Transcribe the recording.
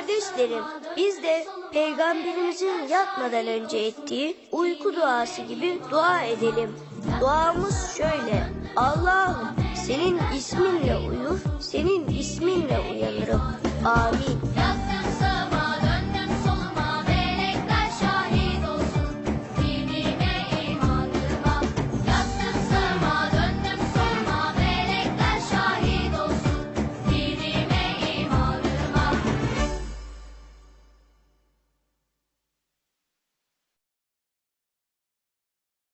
Kardeşlerim, Biz de peygamberimizin yatmadan önce ettiği uyku duası gibi dua edelim. Duamız şöyle. Allah'ım senin isminle uyur, senin isminle uyanırım. Amin.